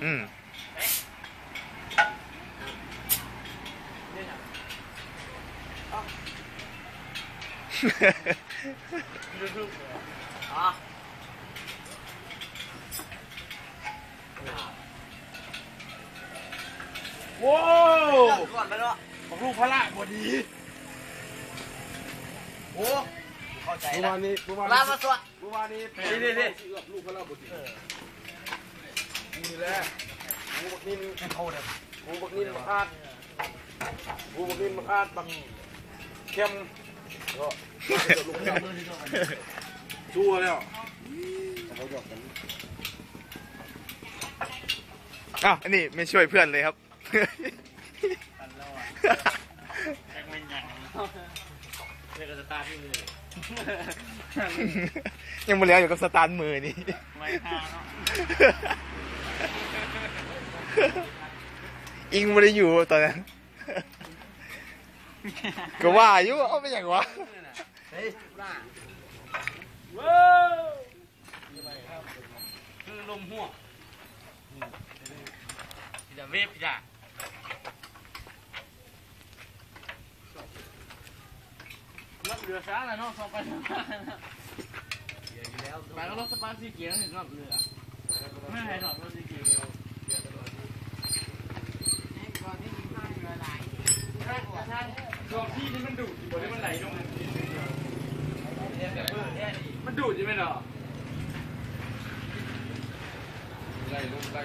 อืมอ๋อว้าเลิวกก่อนไปแล้วของลูกพระบดีโอ้เข้าใจเมื่อแล้ววานนี้เมื่อวานลานี้มาสวดเมื่อวานนี้นี่นี่นี่เอือกลูกพระบดี นี่แหละกูบักนินเขาเด้อกูบักนินมาคาดกูบักนินมาคาดบักเข้มก็ชั่วแล้วเขาหยอกกันอ้าวอันนี้ไม่ช่วยเพื่อนเลยครับแล้วอะแข่งเป็นอย่างเรียกสตาร์ทมือยังมาเหลืออยู่กับสตาร์ทมือนี่ไม่ห้าเนาะ อิงไม่ได้อยู่ตอนนั้น ก็ว่าอยู่เอาไปอย่างวะเฮ้ยหน้าว้าวคือลมหัวพี่จะเวฟพี่จะรับเรือช้างนะเนาะสองไปสองมาไปก็รถสปาร์ซีเกียร์ถึงรับเรือไม่ให้ถอดรถซีเกียร์ ลองที่นี่มันดูดอยู่บนนี้มันไหลลงมันดูดใช่ไหมเนาะไล่ลูกไล่